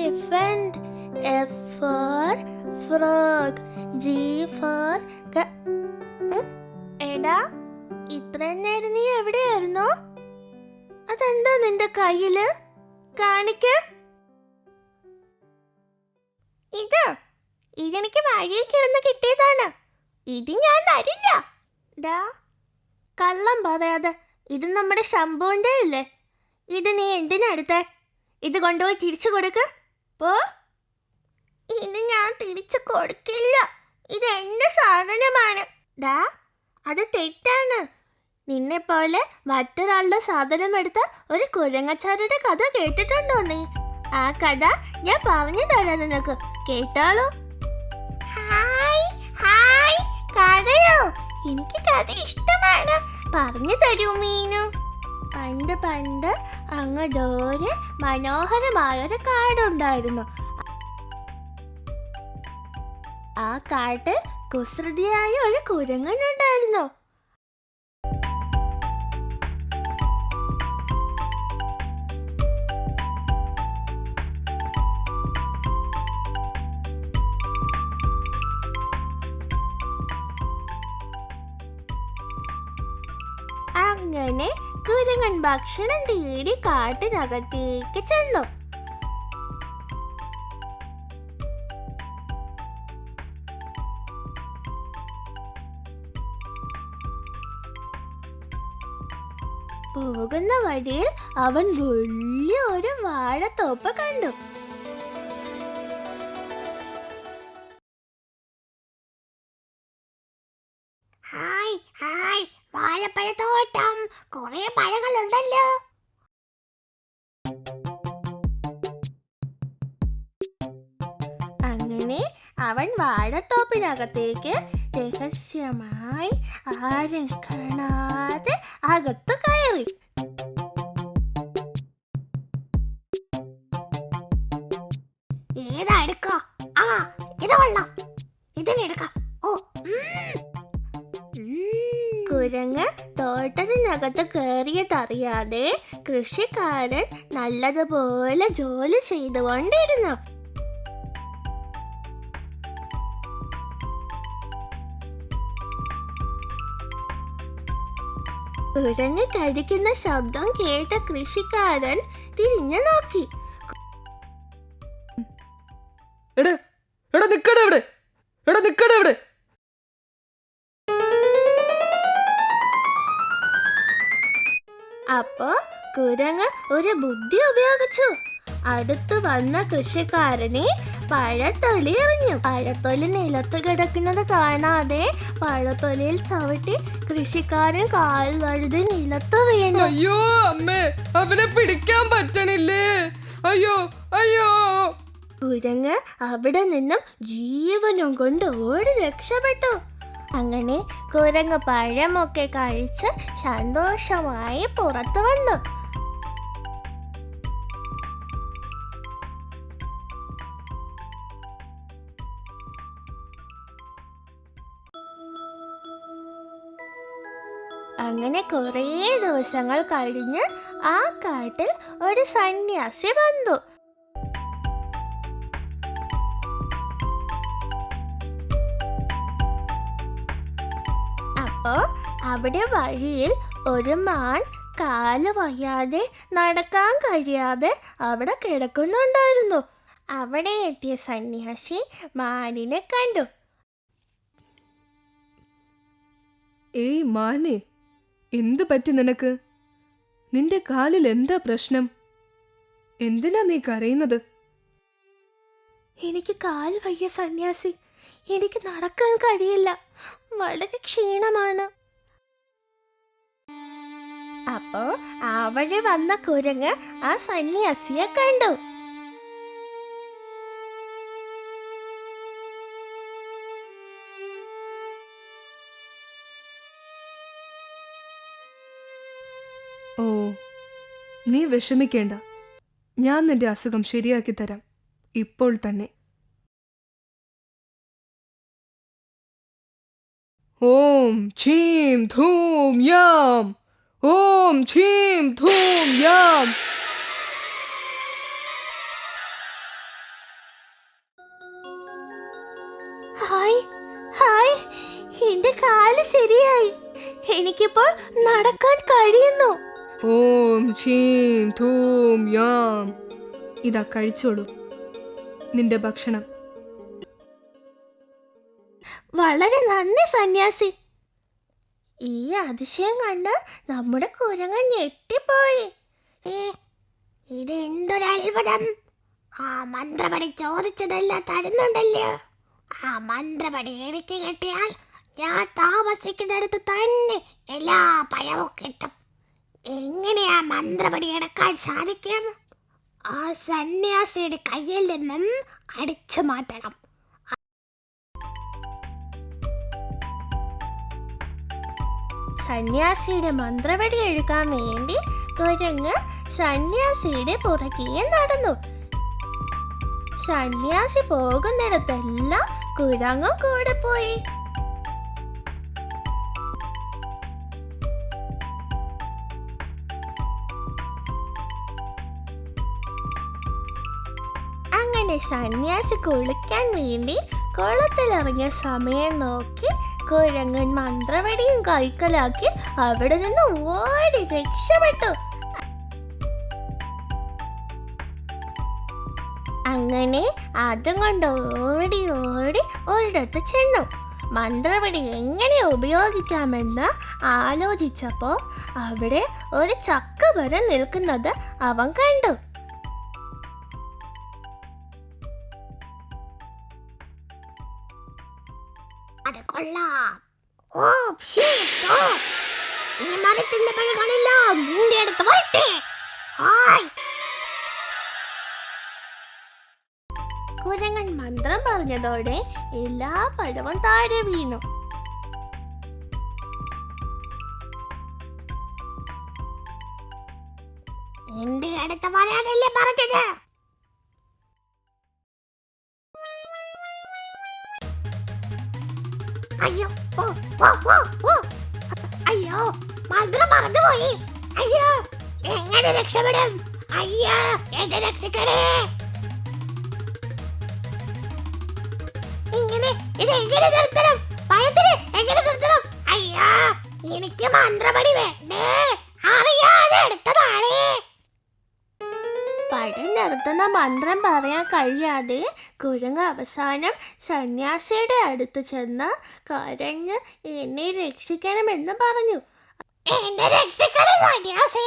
elephant. F for frog. G for? എടാ ഇത്രയും നേരം നീ എവിടെയായിരുന്നു അതെന്താ നിന്റെ കയ്യിൽ കാണിക്ക ഇത് ഇതെനിക്ക് വഴിയിൽ കിടന്ന് കിട്ടിയതാണ് ഇത് ഞാൻ തരില്ല കള്ളം പറയാതെ ഇത് നമ്മുടെ ശംഭുവിന്റെ അല്ലേ ഇത് നീ എന്തിനടുത്ത ഇത് കൊണ്ടുപോയി തിരിച്ചു കൊടുക്ക് പോ ഇത് ഞാൻ തിരിച്ചു കൊടുക്കില്ല. ഇത് എന്റെ സാധനമാണ്. ഡാ അത് തെറ്റാണ്. നിന്നെ പോലെ മറ്റൊരാളുടെ സാധനം എടുത്ത ഒരു കുരങ്ങച്ചാരുടെ കഥ കേട്ടിട്ടുണ്ടോ നീ? ആ കഥ ഞാൻ പറഞ്ഞു തരാം നിനക്ക്. കേട്ടാലോ? ഹായ് ഹായ്. കഥയോ? എനിക്ക് കഥ ഇഷ്ടമാണ്. പറഞ്ഞു തരൂ മീനു. പണ്ട് പണ്ട് അങ്ങ് ദൂരെ മനോഹരമായൊരു കാടുണ്ടായിരുന്നു. ആ കാട്ടിൽ കുസൃതിയായ ഒരു കുരങ്ങനുണ്ടായിരുന്നു. കുരങ്ങൻ ഭക്ഷണം തേടി കാട്ടിനകത്തേക്ക് ചെന്നു. പോകുന്ന വഴിയിൽ അവൻ വലിയ ഒരു വാഴത്തോപ്പ് കണ്ടു. ഹായ് ഹായ് വാഴപ്പഴത്തോട്ടം. കുറെ പഴങ്ങളുണ്ടല്ലോ. അങ്ങനെ അവൻ വാഴത്തോപ്പിനകത്തേക്ക് രഹസ്യമായി ആരും കാണാതെ അകത്ത് കയറി. ഏതാ എടുക്കോ? ആ ഇത് കൊള്ളാം. കയറിയതറിയാതെ കൃഷിക്കാരൻ നല്ലതുപോലെ ജോലി ചെയ്തുകൊണ്ടിരുന്നു. കുരങ്ങ് കഴിക്കുന്ന ശബ്ദം കേട്ട കൃഷിക്കാരൻ തിരിഞ്ഞു നോക്കി. എടാ എടാ നിക്കടാ ഇവിടെ അപ്പോ കുരങ്ങ് ഒരു ബുദ്ധി ഉപയോഗിച്ചു. അടുത്തു വന്ന കൃഷിക്കാരനെ പഴത്തൊലി എറിഞ്ഞു. പഴത്തൊലി നിലത്ത് കിടക്കുന്നത് കാണാതെ പഴത്തൊലിയിൽ ചവിട്ടി കൃഷിക്കാരൻ കാൽ വഴുതി നിലത്ത് വീണു. അയ്യോ അമ്മേ അവനെ പിടിക്കാൻ പറ്റണില്ലേ? അയ്യോ അയ്യോ. കുരങ്ങ് അവിടെ നിന്നും ജീവനും കൊണ്ട് ഓടി രക്ഷപ്പെട്ടു. അങ്ങനെ കുരങ്ങ് പഴമൊക്കെ കഴിച്ച് സന്തോഷമായി പുറത്തു വന്നു. അങ്ങനെ കുറേ ദിവസങ്ങൾ കഴിഞ്ഞ് ആ കാട്ടിൽ ഒരു സന്യാസി വന്നു. അവിടെ വഴിയിൽ ഒരു മാൻ കാൽ വയ്യാതെ നടക്കാൻ കഴിയാതെ അവിടെ കിടക്കുന്നുണ്ടായിരുന്നു. അവിടെ എത്തിയ സന്യാസി മാനിനെ കണ്ടു. ഏയ് മാനെ എന്തു പറ്റി നിനക്ക്? നിന്റെ കാലിൽ എന്താ പ്രശ്നം? എന്തിനാ നീ കരയുന്നത്? എനിക്ക് കാൽ വയ്യ സന്യാസി. എനിക്ക് നടക്കാൻ കഴിയില്ല. വളരെ ക്ഷീണമാണ്. അപ്പോ വഴി വന്ന കുരങ്ങ് ആ സന്യാസിയെ കണ്ടു. ഓ നീ വിഷമിക്കേണ്ട. ഞാൻ നിന്റെ അസുഖം ശരിയാക്കി തരാം. ഇപ്പോൾ തന്നെ. ഓം ഛീം ധൂം യാം. ഓം ഛീം ധൂം യാം ഹായ് ഹായ് എന്റെ കാൽ ശരിയായി. എനിക്കിപ്പോൾ നടക്കാൻ കഴിയുന്നു. ഓം ഛീം ധൂം യാം ഇതാ കഴിച്ചോളൂ. നിന്റെ ഭക്ഷണം. വളരെ നന്ദി സന്യാസി. ഈ അതിശയം കണ്ട് നമ്മുടെ കുരങ്ങൻ ഞെട്ടിപ്പോയി. ഇത് എന്തൊരത്ഭുതം ആ മന്ത്രപടി ചോദിച്ചതെല്ലാം തരുന്നുണ്ടല്ലോ. ആ മന്ത്രപടി എനിക്ക് കിട്ടിയാൽ ഞാൻ താമസിക്കുന്നിടത്ത് തന്നെ എല്ലാ പഴവും കിട്ടും. എങ്ങനെയാ മന്ത്രപടി എടുക്കാൻ സാധിക്കും? ആ സന്യാസിയുടെ കയ്യിൽ നിന്നും അടിച്ചു മാറ്റണം. സന്യാസിയുടെ മന്ത്രവടി എടുക്കാൻ വേണ്ടി കുരങ്ങ് സന്യാസിയുടെ പുറകെ നടന്നു. സന്യാസി പോകുന്നിടത്തെല്ലാം കുരങ്ങും കൂടെ പോയി. അങ്ങനെ സന്യാസി കുളിക്കാൻ വേണ്ടി കുളത്തിലിറങ്ങിയ സമയം നോക്കി കുരങ്ങൻ മന്ത്രവടിയും കൈക്കലാക്കി അവിടെ നിന്ന് ഓടി രക്ഷപ്പെട്ടു. അങ്ങനെ അതും കൊണ്ട് ഓടി ഓടി ഒരിടത്ത് ചെന്നു. മന്ത്രവടി എങ്ങനെ ഉപയോഗിക്കാമെന്ന് ആലോചിച്ചപ്പോൾ അവിടെ ഒരു ചക്ക വരെ നിൽക്കുന്നത് അവൻ കണ്ടു. കൊള്ളാം ഓ ഓ. ഈ മരത്തിന്റെ പഴങ്ങളെല്ലാം മൂടിയെടുത്ത് വരട്ടെ. ഹായ്. കുരങ്ങൻ മന്ത്രം പറഞ്ഞതോടെ എല്ലാ പഴവും താഴെ വീണു. എന്റെ അടുത്ത് വരാനല്ലേ പറഞ്ഞത്? അയ്യോ ഓ ഓ ഓ ഓ. അയ്യോ മന്ത്രം മറന്നുപോയി. അയ്യോ എങ്ങനെ രക്ഷപ്പെടും? അയ്യോ എന്നെ രക്ഷിക്കണേ. ഇങ്ങനെ ഇത് എങ്ങനെ നിർത്തണം? പഴത്തിന് എങ്ങനെ നിർത്തണം? അയ്യോ എനിക്ക് മന്ത്രപടി വേണ്ടേ. അറിയാതെ എടുത്തതാണ്. പഴം നിർത്തുന്ന മന്ത്രം പറയാൻ കഴിയാതെ കുരങ്ങ് അവസാനം സന്യാസിയുടെ അടുത്ത് ചെന്ന് കരഞ്ഞ് എന്നെ രക്ഷിക്കണമെന്ന് പറഞ്ഞു. എന്നെ രക്ഷിക്കണം സന്യാസി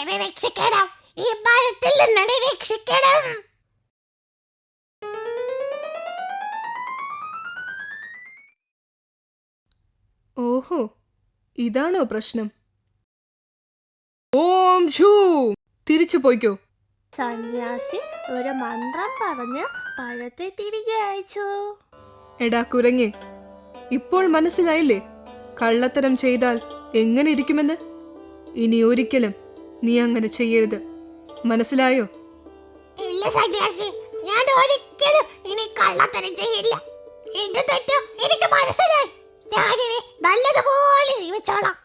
എന്നെ രക്ഷിക്കണം. ഈ മരത്തിൽ നിന്നെ രക്ഷിക്കണം. ഓഹോ ഇതാണോ പ്രശ്നം? ഓം ഷൂ തിരിച്ചു പോയിക്കോ. സന്യാസി ഒരു മന്ത്രം പറഞ്ഞ് പഴത്തെ തിരികെ അയച്ചു എടാ കുരങ്ങി ഇപ്പോൾ മനസ്സിലായില്ലേ? കള്ളത്തരം ചെയ്താൽ എങ്ങനെ ഇരിക്കുമെന്ന്? ഇനി ഒരിക്കലും നീ അങ്ങനെ ചെയ്യരുത്. മനസ്സിലായോ? ഇല്ല സന്യാസി ഞാൻ ഒരിക്കലും ഇനി കള്ളത്തരം ചെയ്യില്ല. എന്റെ തെറ്റ് എനിക്ക് മനസ്സിലായി. ഞാനിനി നല്ലതുപോലെ ജീവിച്ചോളാം.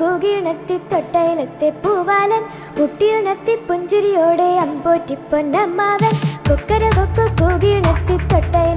കൂകിയുണർത്തി തൊട്ടയിലെത്തെ പൂവാലൻ മുട്ടിയുണർത്തി പുഞ്ചിരിയോടെ അമ്പോറ്റി പൊന്നമ്മാവൻ കൊക്കര കൊക്കു കൂകിയുണർത്തി തൊട്ടയിലെത്തെ